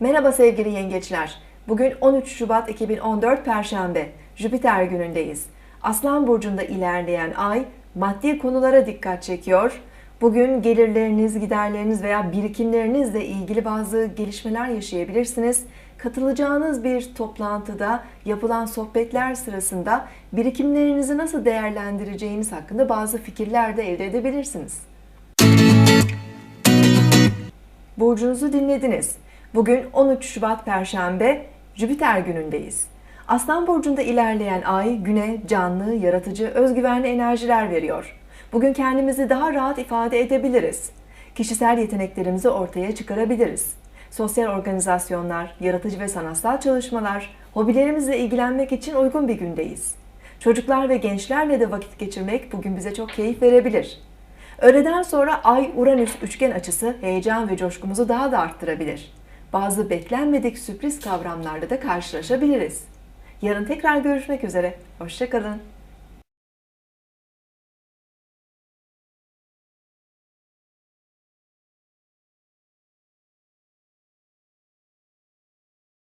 Merhaba sevgili yengeçler. Bugün 13 Şubat 2014 Perşembe. Jüpiter günündeyiz. Aslan burcunda ilerleyen ay maddi konulara dikkat çekiyor. Bugün gelirleriniz, giderleriniz veya birikimlerinizle ilgili bazı gelişmeler yaşayabilirsiniz. Katılacağınız bir toplantıda yapılan sohbetler sırasında birikimlerinizi nasıl değerlendireceğiniz hakkında bazı fikirler de elde edebilirsiniz. Burcunuzu dinlediniz. Bugün 13 Şubat Perşembe, Jüpiter günündeyiz. Aslan burcunda ilerleyen ay güne canlı, yaratıcı, özgüvenli enerjiler veriyor. Bugün kendimizi daha rahat ifade edebiliriz. Kişisel yeteneklerimizi ortaya çıkarabiliriz. Sosyal organizasyonlar, yaratıcı ve sanatsal çalışmalar, hobilerimizle ilgilenmek için uygun bir gündeyiz. Çocuklar ve gençlerle de vakit geçirmek bugün bize çok keyif verebilir. Öğleden sonra Ay-Uranüs üçgen açısı heyecan ve coşkumuzu daha da arttırabilir. Bazı beklenmedik sürpriz kavramlarla da karşılaşabiliriz. Yarın tekrar görüşmek üzere. Hoşçakalın.